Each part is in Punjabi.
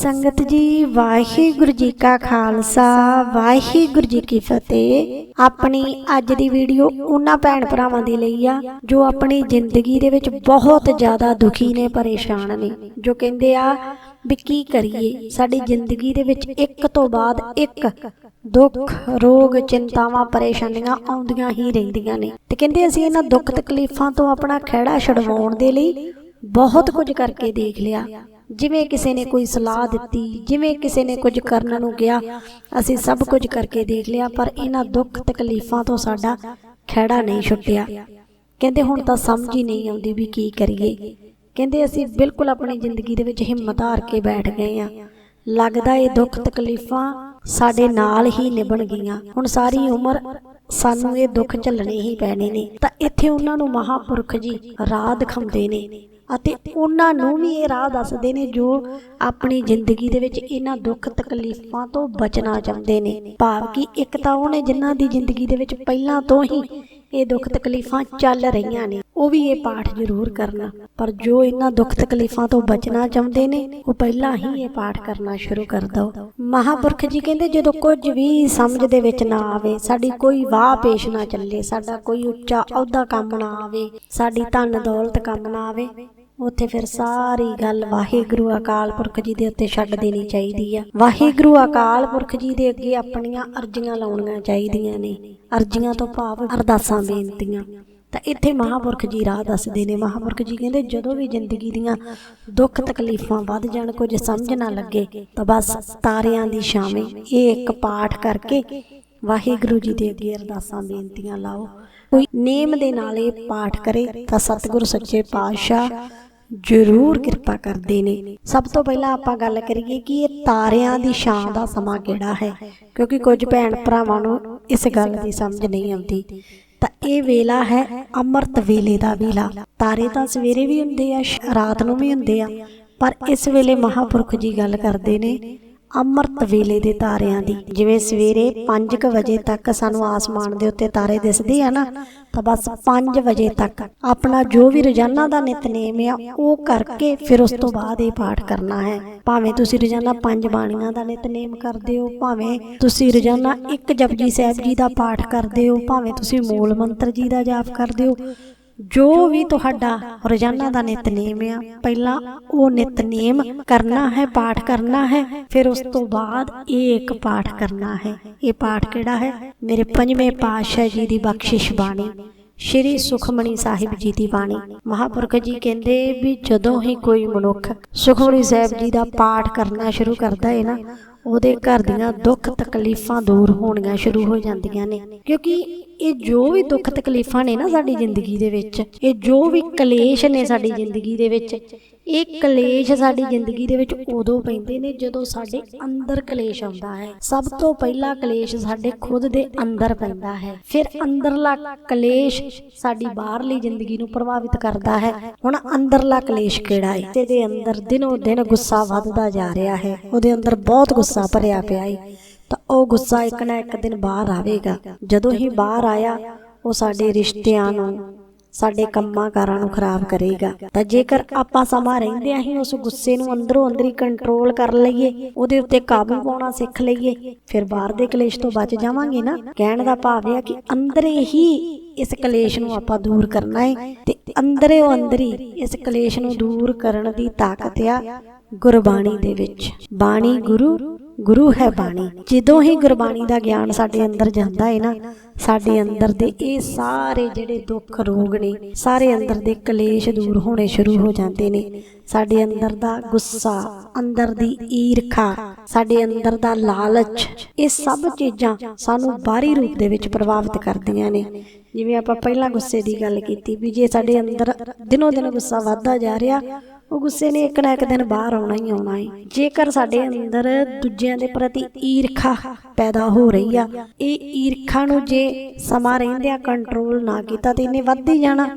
ਸੰਗਤ ਜੀ, ਵਾਹਿਗੁਰੂ ਜੀ ਕਾ ਖਾਲਸਾ, ਵਾਹਿਗੁਰੂ ਜੀ ਕੀ ਫਤਿਹ। ਆਪਣੀ ਅੱਜ ਦੀ ਵੀਡੀਓ ਉਹਨਾਂ ਭੈਣ ਭਰਾਵਾਂ ਦੀ ਲਈ ਆ, ਜੋ ਆਪਣੀ ਜ਼ਿੰਦਗੀ ਦੇ ਵਿੱਚ ਬਹੁਤ ਜ਼ਿਆਦਾ ਦੁਖੀ ਨੇ, ਪਰੇਸ਼ਾਨ ਨੇ, ਜੋ ਕਹਿੰਦੇ ਆ ਵੀ ਕੀ ਕਰੀਏ? ਸਾਡੀ ਜ਼ਿੰਦਗੀ ਦੇ ਵਿੱਚ ਇੱਕ ਤੋਂ ਬਾਅਦ ਇੱਕ ਦੁੱਖ, ਰੋਗ, ਚਿੰਤਾਵਾਂ, ਪਰੇਸ਼ਾਨੀਆਂ ਆਉਂਦੀਆਂ ਹੀ ਰਹਿੰਦੀਆਂ ਨੇ। ਤੇ ਕਹਿੰਦੇ ਅਸੀਂ ਇਹਨਾਂ ਦੁੱਖ ਤਕਲੀਫਾਂ ਤੋਂ ਆਪਣਾ ਖਹਿੜਾ ਛਡਵਾਉਣ ਦੇ ਲਈ ਬਹੁਤ ਕੁਝ ਕਰਕੇ ਦੇਖ ਲਿਆ। ਜਿਵੇਂ ਕਿਸੇ ਨੇ ਕੋਈ ਸਲਾਹ ਦਿੱਤੀ, ਜਿਵੇਂ ਕਿਸੇ ਨੇ ਕੁਝ ਕਰਨ ਨੂੰ ਕਿਹਾ, ਅਸੀਂ ਸਭ ਕੁਝ ਕਰਕੇ ਦੇਖ ਲਿਆ, ਪਰ ਇਹਨਾਂ ਦੁੱਖ ਤਕਲੀਫਾਂ ਤੋਂ ਸਾਡਾ ਖਹਿੜਾ ਨਹੀਂ ਛੁੱਟਿਆ। ਕਹਿੰਦੇ ਹੁਣ ਤਾਂ ਸਮਝ ਹੀ ਨਹੀਂ ਆਉਂਦੀ ਵੀ ਕੀ ਕਰੀਏ। ਕਹਿੰਦੇ ਅਸੀਂ ਬਿਲਕੁਲ ਆਪਣੀ ਜ਼ਿੰਦਗੀ ਦੇ ਵਿੱਚ ਹਿੰਮਤ ਹਾਰ ਕੇ ਬੈਠ ਗਏ ਆ ਲੱਗਦਾ ਇਹ ਦੁੱਖ ਤਕਲੀਫਾਂ ਸਾਡੇ ਨਾਲ ਹੀ ਨਿਭਣ ਗਈਆਂ। ਹੁਣ ਸਾਰੀ ਉਮਰ ਸਾਨੂੰ ਇਹ ਦੁੱਖ ਝੱਲਣੇ ਹੀ ਪੈਣੇ ਨੇ। ਤਾਂ ਇੱਥੇ ਉਹਨਾਂ ਨੂੰ ਮਹਾਪੁਰਖ ਜੀ ਰਾਹ ਦਿਖਾਉਂਦੇ ਨੇ। ਅਤੇ ਉਹਨਾਂ ਨੂੰ ਵੀ ਇਹ ਰਾਹ ਦੱਸਦੇ ਨੇ ਜੋ ਆਪਣੀ ਜ਼ਿੰਦਗੀ ਦੇ ਵਿੱਚ ਇਹਨਾਂ ਦੁੱਖ ਤਕਲੀਫਾਂ ਤੋਂ ਬਚਣਾ ਚਾਹੁੰਦੇ ਨੇ। ਭਾਵ ਕਿ ਇੱਕ ਤਾਂ ਉਹ ਜਿਨ੍ਹਾਂ ਦੀ ਜ਼ਿੰਦਗੀ ਦੇ ਵਿੱਚ ਪਹਿਲਾਂ ਤੋਂ ਹੀ ਇਹ ਦੁੱਖ ਤਕਲੀਫਾਂ ਚੱਲ ਰਹੀਆਂ ਨੇ, ਉਹ ਵੀ ਇਹ ਪਾਠ ਜ਼ਰੂਰ ਕਰਨਾ। ਪਰ ਜੋ ਇਹਨਾਂ ਦੁੱਖ ਤਕਲੀਫਾਂ ਤੋਂ ਬਚਣਾ ਚਾਹੁੰਦੇ ਨੇ, ਉਹ ਪਹਿਲਾਂ ਹੀ ਇਹ ਪਾਠ ਕਰਨਾ ਸ਼ੁਰੂ ਕਰ ਦਿਓ ਮਹਾਪੁਰਖ ਜੀ ਕਹਿੰਦੇ, ਜਦੋਂ ਕੁਝ ਵੀ ਸਮਝ ਦੇ ਵਿੱਚ ਨਾ ਆਵੇ, ਸਾਡੀ ਕੋਈ ਵਾਹ ਪੇਸ਼ ਨਾ ਚੱਲੇ, ਸਾਡਾ ਕੋਈ ਉੱਚਾ ਅਹੁਦਾ ਕੰਮ ਨਾ ਆਵੇ, ਸਾਡੀ ਧਨ ਦੌਲਤ ਕੰਮ ਨਾ ਆਵੇ ਉੱਥੇ ਫਿਰ ਸਾਰੀ ਗੱਲ ਵਾਹਿਗੁਰੂ ਅਕਾਲ ਪੁਰਖ ਜੀ ਦੇ ਉੱਤੇ ਛੱਡ ਦੇਣੀ ਚਾਹੀਦੀ ਆ। ਵਾਹਿਗੁਰੂ ਅਕਾਲ ਪੁਰਖ ਜੀ ਦੇ ਅੱਗੇ ਆਪਣੀਆਂ ਅਰਜ਼ੀਆਂ ਲਾਉਣੀਆਂ ਚਾਹੀਦੀਆਂ ਨੇ। ਅਰਜ਼ੀਆਂ ਤੋਂ ਭਾਵ ਅਰਦਾਸਾਂ ਬੇਨਤੀਆਂ ਤਾਂ ਇੱਥੇ ਮਹਾਪੁਰਖ ਜੀ ਰਾਹ ਦੱਸਦੇ ਨੇ। ਮਹਾਪੁਰਖ ਜੀ ਕਹਿੰਦੇ ਜਦੋਂ ਵੀ ਜ਼ਿੰਦਗੀ ਦੀਆਂ ਦੁੱਖ ਤਕਲੀਫਾਂ ਵੱਧ ਜਾਣ ਕੁਝ ਸਮਝ ਨਾ ਲੱਗੇ ਤਾਂ ਬਸ ਤਾਰਿਆਂ ਦੀ ਛਾਵੇਂ ਇਹ ਇੱਕ ਪਾਠ ਕਰਕੇ ਵਾਹਿਗੁਰੂ ਜੀ ਦੇ ਅੱਗੇ ਅਰਦਾਸਾਂ ਬੇਨਤੀਆਂ ਲਾਓ। ਕੋਈ ਨੇਮ ਦੇ ਨਾਲ ਇਹ ਪਾਠ ਕਰੇ ਤਾਂ ਸਤਿਗੁਰ ਸੱਚੇ ਪਾਤਸ਼ਾਹ ਜ਼ਰੂਰ ਕਿਰਪਾ ਕਰਦੇ ਨੇ। ਸਭ ਤੋਂ ਪਹਿਲਾਂ ਆਪਾਂ ਗੱਲ ਕਰੀਏ ਕਿ ਇਹ ਤਾਰਿਆਂ ਦੀ ਛਾਂ ਦਾ ਸਮਾਂ ਕਿਹੜਾ ਹੈ? ਕਿਉਂਕਿ ਕੁਝ ਭੈਣ ਭਰਾਵਾਂ ਨੂੰ ਇਸ ਗੱਲ ਦੀ ਸਮਝ ਨਹੀਂ ਆਉਂਦੀ। ਤਾਂ ਇਹ ਵੇਲਾ ਹੈ ਅੰਮ੍ਰਿਤ ਵੇਲੇ ਦਾ ਵੇਲਾ। ਤਾਰੇ ਤਾਂ ਸਵੇਰੇ ਵੀ ਹੁੰਦੇ ਆ, ਸ਼- ਰਾਤ ਨੂੰ ਵੀ ਹੁੰਦੇ ਆ। ਪਰ ਇਸ ਵੇਲੇ ਮਹਾਪੁਰਖ ਜੀ ਗੱਲ ਕਰਦੇ ਨੇ ਅੰਮ੍ਰਿਤ ਵੇਲੇ ਦੇ ਤਾਰਿਆਂ ਦੀ। ਜਿਵੇਂ ਸਵੇਰੇ 5:00 ਵਜੇ ਤੱਕ ਸਾਨੂੰ ਆਸਮਾਨ ਦੇ ਉੱਤੇ ਤਾਰੇ ਦਿਸਦੇ ਆ ਨਾ, ਤਾਂ ਬਸ 5 ਵਜੇ ਤੱਕ ਆਪਣਾ ਜੋ ਵੀ ਰੋਜ਼ਾਨਾ ਦਾ ਨਿਤਨੇਮ ਆ, ਉਹ ਕਰਕੇ ਫਿਰ ਉਸ ਤੋਂ ਬਾਅਦ ਇਹ ਪਾਠ ਕਰਨਾ ਹੈ। ਭਾਵੇਂ ਤੁਸੀਂ ਰੋਜ਼ਾਨਾ ਪੰਜ ਬਾਣੀਆਂ ਦਾ ਨਿਤਨੇਮ ਕਰਦੇ ਹੋ, ਭਾਵੇਂ ਤੁਸੀਂ ਰੋਜ਼ਾਨਾ ਇੱਕ ਜਪਜੀ ਸਾਹਿਬ ਜੀ ਦਾ ਪਾਠ ਕਰਦੇ ਹੋ, ਭਾਵੇਂ ਤੁਸੀਂ ਮੂਲ ਮੰਤਰ ਜੀ ਦਾ ਜਾਪ ਕਰਦੇ ਹੋ ਜੋ ਵੀ ਤੁਹਾਡਾ ਰੋਜ਼ਾਨਾ ਦਾ ਨਿਤਨੇਮ ਆ ਪਹਿਲਾਂ ਉਹ ਨਿਤਨੇਮ ਕਰਨਾ ਹੈ ਪਾਠ ਕਰਨਾ ਹੈ ਫਿਰ ਉਸ ਤੋਂ ਬਾਅਦ ਇਹ ਇੱਕ ਪਾਠ ਕਰਨਾ ਹੈ। ਇਹ ਪਾਠ ਕਿਹੜਾ ਹੈ? ਮੇਰੇ ਪੰਜਵੇਂ ਪਾਤਸ਼ਾਹ ਜੀ ਦੀ ਬਖਸ਼ਿਸ਼ ਬਾਣੀ। ਸ਼੍ਰੀ ਸੁਖਮਣੀ ਸਾਹਿਬ ਜੀ ਦੀ ਬਾਣੀ। ਮਹਾਪੁਰਖ ਜੀ ਕਹਿੰਦੇ ਵੀ ਜਦੋਂ ਹੀ ਕੋਈ ਮਨੁੱਖ ਸੁਖਮਣੀ ਸਾਹਿਬ ਜੀ ਦਾ ਪਾਠ ਕਰਨਾ ਸ਼ੁਰੂ ਕਰਦਾ ਹੈ ਨਾ, ਉਹਦੇ ਘਰ ਦੀਆਂ ਦੁੱਖ ਤਕਲੀਫਾਂ ਦੂਰ ਹੋਣੀਆਂ ਸ਼ੁਰੂ ਹੋ ਜਾਂਦੀਆਂ ਨੇ। ਕਿਉਂਕਿ ਇਹ ਜੋ ਵੀ ਦੁੱਖ ਤਕਲੀਫਾਂ ਨੇ ਨਾ ਸਾਡੀ ਜ਼ਿੰਦਗੀ ਦੇ ਵਿੱਚ, ਇਹ ਜੋ ਵੀ ਕਲੇਸ਼ ਨੇ ਸਾਡੀ ਜ਼ਿੰਦਗੀ ਦੇ ਵਿੱਚ ਇਹ ਕਲੇਸ਼ ਸਾਡੀ ਜ਼ਿੰਦਗੀ ਦੇ ਵਿੱਚ ਉਦੋਂ ਪੈਂਦੇ ਨੇ ਜਦੋਂ ਸਾਡੇ ਅੰਦਰ ਕਲੇਸ਼ ਆਉਂਦਾ ਹੈ। ਸਭ ਤੋਂ ਪਹਿਲਾ ਕਲੇਸ਼ ਸਾਡੇ ਖੁਦ ਦੇ ਅੰਦਰ ਪੈਂਦਾ ਹੈ। ਫਿਰ ਅੰਦਰਲਾ ਕਲੇਸ਼ ਸਾਡੀ ਬਾਹਰਲੀ ਜ਼ਿੰਦਗੀ ਨੂੰ ਪ੍ਰਭਾਵਿਤ ਕਰਦਾ ਹੈ। ਹੁਣ ਅੰਦਰਲਾ ਕਲੇਸ਼ ਕਿਹੜਾ ਹੈ? ਜਿਹਦੇ ਅੰਦਰ ਦਿਨੋ ਦਿਨ ਗੁੱਸਾ ਵੱਧਦਾ ਜਾ ਰਿਹਾ ਹੈ। ਉਹਦੇ ਅੰਦਰ ਬਹੁਤ ਗੁੱਸਾ ਭਰਿਆ ਪਿਆ ਹੈ ਤਾਂ ਉਹ ਗੁੱਸਾ ਇੱਕ ਨਾ ਇੱਕ ਦਿਨ ਬਾਹਰ ਆਵੇਗਾ। ਜਦੋਂ ਹੀ ਬਾਹਰ ਆਇਆ, ਉਹ ਸਾਡੇ ਰਿਸ਼ਤਿਆਂ ਨੂੰ ਸਾਡੇ ਕੰਮਾਂ ਕਾਰਾਂ ਨੂੰ ਖਰਾਬ ਕਰੇਗਾ। ਤਾਂ ਜੇਕਰ ਆਪਾਂ ਸਮਾਂ ਰਹਿੰਦੇ ਹੀ ਉਸ ਗੁੱਸੇ ਨੂੰ ਅੰਦਰੋਂ ਅੰਦਰੀ ਕੰਟਰੋਲ ਕਰ ਲਈਏ, ਉਹਦੇ ਉੱਤੇ ਕਾਬੂ ਪਾਉਣਾ ਸਿੱਖ ਲਈਏ, ਫਿਰ ਬਾਹਰ ਦੇ ਕਲੇਸ਼ ਤੋਂ ਬਚ ਜਾਵਾਂਗੇ ਨਾ। ਕਹਿਣ ਦਾ ਭਾਵ ਇਹ ਆ ਕਿ ਅੰਦਰੇ ਹੀ ਇਸ ਕਲੇਸ਼ ਨੂੰ ਆਪਾਂ ਦੂਰ ਕਰਨਾ ਹੈ ਤੇ ਅੰਦਰੇ ਉਹ ਅੰਦਰੀ ਇਸ ਕਲੇਸ਼ ਨੂੰ ਦੂਰ ਕਰਨ ਦੀ ਤਾਕਤ ਆ ਗੁਰਬਾਣੀ ਦੇ ਵਿੱਚ। ਬਾਣੀ ਗੁਰੂ ਗੁਰੂ ਹੈ ਬਾਣੀ। ਜਦੋਂ ਹੀ ਗੁਰਬਾਣੀ ਦਾ ਗਿਆਨ ਸਾਡੇ ਅੰਦਰ ਜਾਂਦਾ ਹੈ ਨਾ, ਸਾਡੇ ਅੰਦਰ ਦੇ ਇਹ ਸਾਰੇ ਜਿਹੜੇ ਦੁੱਖ ਰੋਗ ਨੇ, ਸਾਰੇ ਅੰਦਰ ਦੇ ਕਲੇਸ਼ ਦੂਰ ਹੋਣੇ ਸ਼ੁਰੂ ਹੋ ਜਾਂਦੇ ਨੇ। ਸਾਡੇ ਅੰਦਰ ਦਾ ਗੁੱਸਾ, ਅੰਦਰ ਦੀ ਈਰਖਾ, ਸਾਡੇ ਅੰਦਰ ਦਾ ਲਾਲਚ, ਇਹ ਸਭ ਚੀਜ਼ਾਂ ਸਾਨੂੰ ਬਾਹਰੀ ਰੂਪ ਦੇ ਵਿੱਚ ਪ੍ਰਭਾਵਿਤ ਕਰਦੀਆਂ ਨੇ। ਜਿਵੇਂ ਆਪਾਂ ਪਹਿਲਾਂ ਗੁੱਸੇ ਦੀ ਗੱਲ ਕੀਤੀ ਵੀ ਜੇ ਸਾਡੇ ਅੰਦਰ ਦਿਨੋ ਦਿਨ ਗੁੱਸਾ ਵੱਧਦਾ ਜਾ ਰਿਹਾ ਉਹ ਗੁੱਸੇ ਨੇ ਇੱਕ ਨਾ ਇੱਕ ਦਿਨ ਬਾਹਰ ਆਉਣਾ ਹੀ ਆਉਣਾ ਹੈ ਜੇਕਰ ਸਾਡੇ ਅੰਦਰ ਦੂਜਿਆਂ ਦੇ ਪ੍ਰਤੀ ਈਰਖਾ ਪੈਦਾ ਹੋ ਰਹੀ ਆ, ਇਹ ਈਰਖਾ ਨੂੰ ਜੇ ਸਮਾਂ ਰਹਿੰਦਿਆਂ ਕੰਟਰੋਲ ਨਾ ਕੀਤਾ ਤੇ ਇਹਨੇ ਵੱਧ ਹੀ ਜਾਣਾ।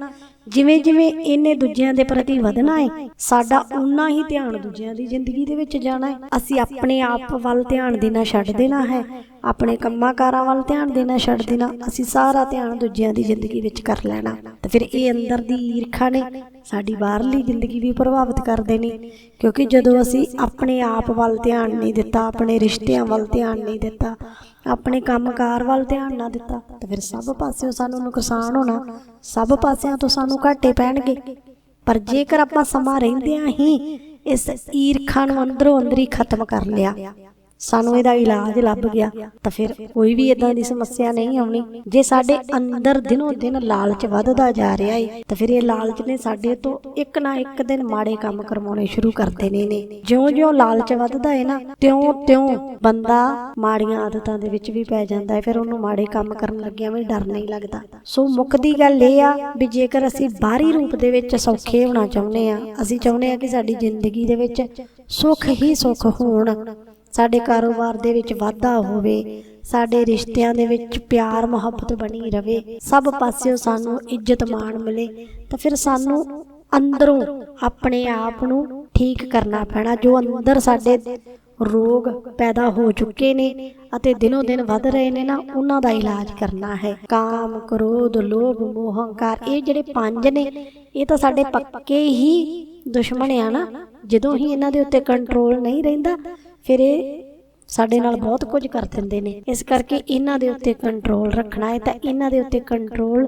ਜਿਵੇਂ ਜਿਵੇਂ ਇਹਨੇ ਦੂਜਿਆਂ ਦੇ ਪ੍ਰਤੀ ਵਧਣਾ ਹੈ, ਸਾਡਾ ਉਨਾ ਹੀ ਧਿਆਨ ਦੂਜਿਆਂ ਦੀ ਜ਼ਿੰਦਗੀ ਦੇ ਵਿੱਚ ਜਾਣਾ ਹੈ। ਅਸੀਂ ਆਪਣੇ ਆਪ ਵੱਲ ਧਿਆਨ ਦੇਣਾ ਛੱਡ ਦੇਣਾ ਹੈ। ਆਪਣੇ ਕੰਮਾਂ ਕਾਰਾਂ ਵੱਲ ਧਿਆਨ ਦੇਣਾ ਛੱਡ ਦੇਣਾ, ਅਸੀਂ ਸਾਰਾ ਧਿਆਨ ਦੂਜਿਆਂ ਦੀ ਜ਼ਿੰਦਗੀ ਵਿੱਚ ਕਰ ਲੈਣਾ। ਤੇ ਫਿਰ ਇਹ ਅੰਦਰ ਦੀ ਈਰਖਾ ਨੇ ਸਾਡੀ ਬਾਹਰਲੀ ਜ਼ਿੰਦਗੀ ਵੀ ਪ੍ਰਭਾਵਿਤ ਕਰ ਦੇਣੀ ਕਿਉਂਕਿ ਜਦੋਂ ਅਸੀਂ ਆਪਣੇ ਆਪ ਵੱਲ ਧਿਆਨ ਨਹੀਂ ਦਿੱਤਾ, ਆਪਣੇ ਰਿਸ਼ਤਿਆਂ ਵੱਲ ਧਿਆਨ ਨਹੀਂ ਦਿੱਤਾ ਆਪਣੇ ਕੰਮਕਾਰ ਵੱਲ ਧਿਆਨ ਨਾ ਦਿੱਤਾ, ਤਾਂ ਫਿਰ ਸਭ ਪਾਸਿਓਂ ਸਾਨੂੰ ਨੁਕਸਾਨ ਹੋਣਾ, ਸਭ ਪਾਸਿਆਂ ਤੋਂ ਸਾਨੂੰ ਘਾਟੇ ਪੈਣਗੇ। ਪਰ ਜੇਕਰ ਆਪਾਂ ਸਮਾਂ ਰਹਿੰਦਿਆਂ ਹੀ ਇਸ ਈਰਖਾ ਨੂੰ ਅੰਦਰੋਂ ਅੰਦਰ ਹੀ ਖਤਮ ਕਰ ਲਿਆ ਸਾਨੂੰ ਇਹਦਾ ਇਲਾਜ ਲੱਭ ਗਿਆ, ਤਾਂ ਫਿਰ ਕੋਈ ਵੀ ਇਦਾਂ ਦੀ ਸਮੱਸਿਆ ਨਹੀਂ ਆਉਣੀ। ਜੇ ਸਾਡੇ ਅੰਦਰ ਦਿਨੋਂ ਦਿਨ ਲਾਲਚ ਵੱਧਦਾ ਜਾ ਰਿਹਾ ਏ, ਤਾਂ ਫਿਰ ਇਹ ਲਾਲਚ ਨੇ ਸਾਡੇ ਤੋਂ ਇੱਕ ਨਾ ਇੱਕ ਦਿਨ ਮਾੜੇ ਕੰਮ ਕਰਵਾਉਣੇ ਸ਼ੁਰੂ ਕਰ ਦੇਣੇ ਨੇ। ਜਿਉਂ-ਜਿਉਂ ਲਾਲਚ ਵੱਧਦਾ ਏ ਨਾ, ਤਿਉਂ-ਤਿਉਂ ਬੰਦਾ ਮਾੜੀਆਂ ਆਦਤਾਂ ਦੇ ਵਿੱਚ ਵੀ ਪੈ ਜਾਂਦਾ ਹੈ ਫਿਰ ਉਹਨੂੰ ਮਾੜੇ ਕੰਮ ਕਰਨ ਲੱਗਿਆ ਵੀ ਡਰ ਨਹੀਂ ਲੱਗਦਾ। ਸੋ ਮੁੱਕਦੀ ਗੱਲ ਇਹ ਆ ਵੀ ਜੇਕਰ ਅਸੀਂ ਬਾਹਰੀ ਰੂਪ ਦੇ ਵਿੱਚ ਸੌਖੇ ਹੋਣਾ ਚਾਹੁੰਦੇ ਆ, ਅਸੀਂ ਚਾਹੁੰਦੇ ਆ ਕਿ ਸਾਡੀ ਜ਼ਿੰਦਗੀ ਦੇ ਵਿੱਚ ਸੁੱਖ ਹੀ ਸੁੱਖ ਹੋਣ। ਸਾਡੇ ਕਾਰੋਬਾਰ ਦੇ ਵਿੱਚ ਵਾਧਾ ਹੋਵੇ, ਸਾਡੇ ਰਿਸ਼ਤਿਆਂ ਦੇ ਵਿੱਚ ਪਿਆਰ, ਮੁਹੱਬਤ ਬਣੀ ਰਵੇ, ਸਭ ਪਾਸਿਓਂ ਸਾਨੂੰ ਇੱਜ਼ਤ ਮਾਣ ਮਿਲੇ, ਤਾਂ ਫਿਰ ਸਾਨੂੰ ਅੰਦਰੋਂ ਆਪਣੇ ਆਪ ਨੂੰ ਠੀਕ ਕਰਨਾ ਪੈਣਾ, ਜੋ ਅੰਦਰ ਸਾਡੇ ਰੋਗ ਪੈਦਾ ਹੋ ਚੁੱਕੇ ਨੇ ਅਤੇ ਦਿਨੋ ਦਿਨ ਵੱਧ ਰਹੇ ਨੇ ਨਾ, ਉਹਨਾਂ ਦਾ ਇਲਾਜ ਕਰਨਾ ਹੈ। ਕਾਮ, ਕ੍ਰੋਧ, ਲੋਭ, ਮੋਹ, ਹੰਕਾਰ, ਇਹ ਜਿਹੜੇ ਪੰਜ ਨੇ, ਇਹ ਤਾਂ ਸਾਡੇ ਪੱਕੇ ਹੀ ਦੁਸ਼ਮਣ ਆ ਨਾ, ਜਦੋਂ ਹੀ ਇਹਨਾਂ ਦੇ ਉੱਤੇ ਕੰਟਰੋਲ ਨਹੀਂ ਰਹਿੰਦਾ ਫਿਰ ਇਹ ਸਾਡੇ ਨਾਲ ਬਹੁਤ ਕੁਝ ਕਰ ਦਿੰਦੇ ਨੇ। ਇਸ ਕਰਕੇ ਇਹਨਾਂ ਦੇ ਉੱਤੇ ਕੰਟਰੋਲ ਰੱਖਣਾ ਹੈ ਤਾਂ ਇਹਨਾਂ ਦੇ ਉੱਤੇ ਕੰਟਰੋਲ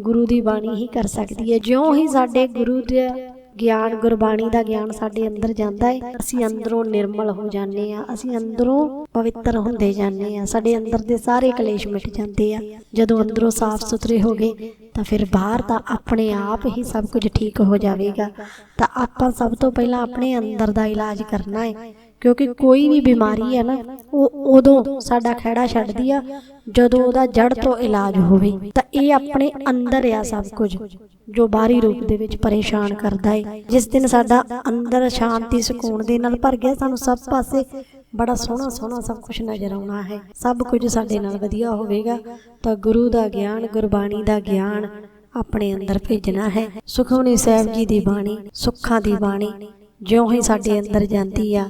ਗੁਰੂ ਦੀ ਬਾਣੀ ਹੀ ਕਰ ਸਕਦੀ ਹੈ। ਜਿਉਂ ਹੀ ਸਾਡੇ ਗੁਰੂ ਦੇ ਗਿਆਨ, ਗੁਰਬਾਣੀ ਦਾ ਗਿਆਨ ਸਾਡੇ ਅੰਦਰ ਜਾਂਦਾ ਹੈ, ਅਸੀਂ ਅੰਦਰੋਂ ਨਿਰਮਲ ਹੋ ਜਾਂਦੇ ਆ ਅਸੀਂ ਅੰਦਰੋਂ ਪਵਿੱਤਰ ਹੁੰਦੇ ਜਾਂਦੇ ਆ ਸਾਡੇ ਅੰਦਰ ਦੇ ਸਾਰੇ ਕਲੇਸ਼ ਮਿਟ ਜਾਂਦੇ ਆ। ਜਦੋਂ ਅੰਦਰੋਂ ਸਾਫ਼ ਸੁਥਰੇ ਹੋ ਗਏ ਤਾਂ ਫਿਰ ਬਾਹਰ ਤਾਂ ਆਪਣੇ ਆਪ ਹੀ ਸਭ ਕੁਝ ਠੀਕ ਹੋ ਜਾਵੇਗਾ। ਤਾਂ ਆਪਾਂ ਸਭ ਤੋਂ ਪਹਿਲਾਂ ਆਪਣੇ ਅੰਦਰ ਦਾ ਇਲਾਜ ਕਰਨਾ ਹੈ। ਕਿਉਂਕਿ ਕੋਈ ਵੀ ਬਿਮਾਰੀ ਹੈ ਨਾ ਉਹ ਉਦੋਂ ਸਾਡਾ ਖਹਿੜਾ ਛੱਡਦੀ ਆ ਜਦੋਂ ਉਹਦਾ ਜੜ ਤੋਂ ਇਲਾਜ ਹੋਵੇ ਤਾਂ ਇਹ ਆਪਣੇ ਅੰਦਰ ਆ ਸਭ ਕੁਝ ਜੋ ਬਾਹਰੀ ਰੂਪ ਦੇ ਵਿੱਚ ਪਰੇਸ਼ਾਨ ਕਰਦਾ ਹੈ ਜਿਸ ਦਿਨ ਸਾਡਾ ਅੰਦਰ ਸ਼ਾਂਤੀ ਸਕੂਨ ਦੇ ਨਾਲ ਭਰ ਗਿਆ ਸਾਨੂੰ ਸਭ ਪਾਸੇ ਬੜਾ ਸੋਹਣਾ ਸੋਹਣਾ ਸਭ ਕੁਝ ਨਜ਼ਰ ਆਉਣਾ ਹੈ। ਸਭ ਕੁਝ ਸਾਡੇ ਨਾਲ ਵਧੀਆ ਹੋਵੇਗਾ। ਤਾਂ ਗੁਰੂ ਦਾ ਗਿਆਨ ਗੁਰਬਾਣੀ ਦਾ ਗਿਆਨ ਆਪਣੇ ਅੰਦਰ ਭੇਜਣਾ ਹੈ। ਸੁਖਮਨੀ ਸਾਹਿਬ ਜੀ ਦੀ ਬਾਣੀ ਸੁੱਖਾਂ ਦੀ ਬਾਣੀ ਜਿਉਂ ਹੀ ਸਾਡੇ ਅੰਦਰ ਜਾਂਦੀ ਆ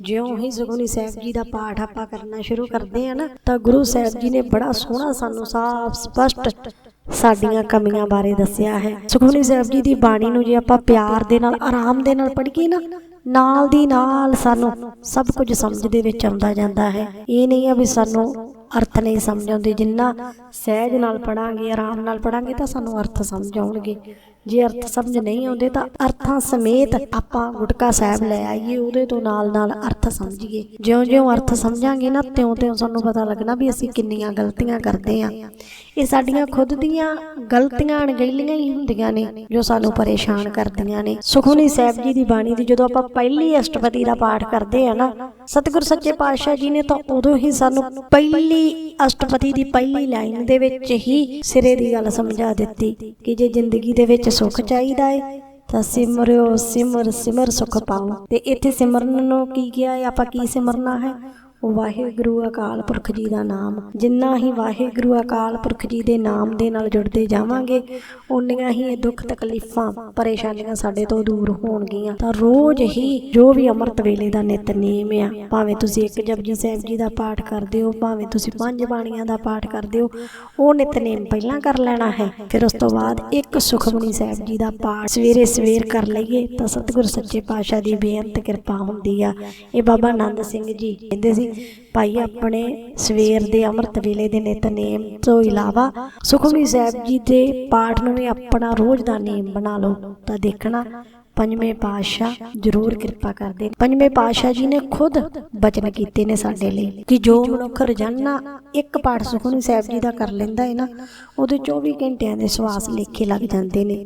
ਜਿਉਂ ਹੀ ਸੁਖਮਨੀ ਸਾਹਿਬ ਜੀ ਦਾ ਪਾਠ ਆਪਾਂ ਕਰਨਾ ਸ਼ੁਰੂ ਕਰਦੇ ਆ ਨਾ ਤਾਂ ਗੁਰੂ ਸਾਹਿਬ ਜੀ ਨੇ ਬੜਾ ਸੋਹਣਾ ਸਾਨੂੰ ਸਾਫ਼ ਸਪਸ਼ਟ ਸਾਡੀਆਂ ਕਮੀਆਂ ਬਾਰੇ ਦੱਸਿਆ ਹੈ। ਸੁਖਮਨੀ ਸਾਹਿਬ ਜੀ ਦੀ ਬਾਣੀ ਨੂੰ ਜੇ ਆਪਾਂ ਪਿਆਰ ਦੇ ਨਾਲ ਆਰਾਮ ਦੇ ਨਾਲ ਪੜ੍ਹੀਏ ਨਾ ਨਾਲ ਦੀ ਨਾਲ ਸਾਨੂੰ ਸਭ ਕੁਝ ਸਮਝ ਦੇ ਵਿੱਚ ਆਉਂਦਾ ਜਾਂਦਾ ਹੈ। ਇਹ ਨਹੀਂ ਆ ਵੀ ਸਾਨੂੰ ਅਰਥ ਨਹੀਂ ਸਮਝ ਆਉਂਦੇ। ਜਿੰਨਾ ਸਹਿਜ ਨਾਲ ਪੜਾਂਗੇ ਆਰਾਮ ਨਾਲ ਪੜਾਂਗੇ ਤਾਂ ਸਾਨੂੰ ਅਰਥ ਸਮਝ ਆਉਣਗੇ। ਜੇ ਅਰਥ ਸਮਝ ਨਹੀਂ ਆਉਂਦੇ ਤਾਂ ਅਰਥਾਂ ਸਮੇਤ ਆਪਾਂ ਗੁਟਕਾ ਸਾਹਿਬ ਲੈ ਆਈਏ, ਉਹਦੇ ਤੋਂ ਨਾਲ ਨਾਲ ਅਰਥ ਸਮਝੀਏ। ਜਿਉਂ-ਜਿਉਂ ਅਰਥ ਸਮਝਾਂਗੇ ਨਾ, ਤਿਉਂ-ਤਿਉਂ ਸਾਨੂੰ ਪਤਾ ਲੱਗਣਾ ਵੀ ਅਸੀਂ ਕਿੰਨੀਆਂ ਗਲਤੀਆਂ ਕਰਦੇ ਆਂ ਇਹ ਸਾਡੀਆਂ ਖੁਦ ਦੀਆਂ ਗਲਤੀਆਂ ਅਣਗਹਿਲੀਆਂ ਹੀ ਹੁੰਦੀਆਂ ਨੇ, ਜੋ ਸਾਨੂੰ ਪਰੇਸ਼ਾਨ ਕਰਦੀਆਂ ਨੇ। ਸੁਖਮਨੀ ਸਾਹਿਬ ਜੀ ਦੀ ਬਾਣੀ ਦੀ ਜਦੋਂ ਆਪਾਂ ਪਹਿਲੀ ਅਸ਼ਟਪਦੀ ਦਾ ਪਾਠ ਕਰਦੇ ਆ ਨਾ, ਸਤਿਗੁਰ ਸੱਚੇ ਪਾਤਸ਼ਾਹ ਜੀ ਨੇ ਤਾਂ ਉਦੋਂ ਹੀ ਸਾਨੂੰ ਪਹਿਲੀ ਅਸ਼ਟਪਦੀ ਦੀ ਪਹਿਲੀ ਲਾਈਨ ਦੇ ਵਿੱਚ ਹੀ ਸਿਰੇ ਦੀ ਗੱਲ ਸਮਝਾ ਦਿੱਤੀ ਕਿ ਜੇ ਜ਼ਿੰਦਗੀ ਦੇ ਵਿੱਚ ਸੁੱਖ ਚਾਹੀਦਾ ਹੈ ਤਾਂ ਸਿਮਰਿਓ, ਸਿਮਰ ਸਿਮਰ ਸੁਖ ਪਾਓ। ਤੇ ਇੱਥੇ ਸਿਮਰਨ ਨੂੰ ਕੀ ਕਿਹਾ ਹੈ? ਆਪਾਂ ਕੀ ਸਿਮਰਨਾ ਹੈ? ਵਾਹਿਗੁਰੂ ਅਕਾਲ ਪੁਰਖ ਜੀ ਦਾ ਨਾਮ। ਜਿੰਨਾ ਹੀ ਵਾਹਿਗੁਰੂ ਅਕਾਲ ਪੁਰਖ ਜੀ ਦੇ ਨਾਮ ਦੇ ਨਾਲ ਜੁੜਦੇ ਜਾਵਾਂਗੇ ਉਨੀਆਂ ਹੀ ਇਹ ਦੁੱਖ ਤਕਲੀਫਾਂ, ਪਰੇਸ਼ਾਨੀਆਂ ਸਾਡੇ ਤੋਂ ਦੂਰ ਹੋਣਗੀਆਂ। ਤਾਂ ਰੋਜ਼ ਹੀ ਜੋ ਵੀ ਅੰਮ੍ਰਿਤ ਵੇਲੇ ਦਾ ਨਿਤਨੇਮ ਆ, ਭਾਵੇਂ ਤੁਸੀਂ ਇੱਕ ਜਪਜੀ ਸਾਹਿਬ ਜੀ ਦਾ ਪਾਠ ਕਰਦੇ ਹੋ, ਭਾਵੇਂ ਤੁਸੀਂ ਪੰਜ ਬਾਣੀਆਂ ਦਾ ਪਾਠ ਕਰਦੇ ਹੋ, ਉਹ ਨਿਤਨੇਮ ਪਹਿਲਾਂ ਕਰ ਲੈਣਾ ਹੈ। ਫਿਰ ਉਸ ਤੋਂ ਬਾਅਦ ਇੱਕ ਸੁਖਮਨੀ ਸਾਹਿਬ ਜੀ ਦਾ ਪਾਠ ਸਵੇਰੇ ਸਵੇਰ ਕਰ ਲਈਏ, ਤਾਂ ਸਤਿਗੁਰ ਸੱਚੇ ਪਾਤਸ਼ਾਹ ਦੀ ਬੇਅੰਤ ਕਿਰਪਾ ਹੁੰਦੀ ਆ। ਇਹ ਬਾਬਾ ਆਨੰਦ ਸਿੰਘ ਜੀ ਕਹਿੰਦੇ ਸੀ ਭਾਈ ਆਪਣੇ ਸਵੇਰ ਦੇ ਅੰਮ੍ਰਿਤ ਵੇਲੇ ਦੇ ਨਿਤਨੇਮ ਤੋਂ ਇਲਾਵਾ ਸੁਖਮਨੀ ਸਾਹਿਬ ਜੀ ਦੇ ਪਾਠ ਨੂੰ ਵੀ ਆਪਣਾ ਰੋਜ਼ ਦਾ ਨੇਮ ਬਣਾ ਲਓ, ਤਾਂ ਦੇਖਣਾ ਪੰਜਵੇਂ ਪਾਤਸ਼ਾਹ ਜ਼ਰੂਰ ਕਿਰਪਾ ਕਰਦੇ ਪੰਜਵੇਂ ਪਾਤਸ਼ਾਹ ਜੀ ਨੇ ਖੁਦ ਬਚਨ ਕੀਤੇ ਨੇ ਸਾਡੇ ਲਈ ਕਿ ਜੋ ਮਨੁੱਖ ਰੋਜ਼ਾਨਾ ਇੱਕ ਪਾਠ ਸੁਖਮਨੀ ਸਾਹਿਬ ਜੀ ਦਾ ਕਰ ਲੈਂਦਾ ਹੈ ਨਾ, ਉਹਦੇ 24 ਘੰਟਿਆਂ ਦੇ ਸਵਾਸ ਲੇਖੇ ਲੱਗ ਜਾਂਦੇ ਨੇ।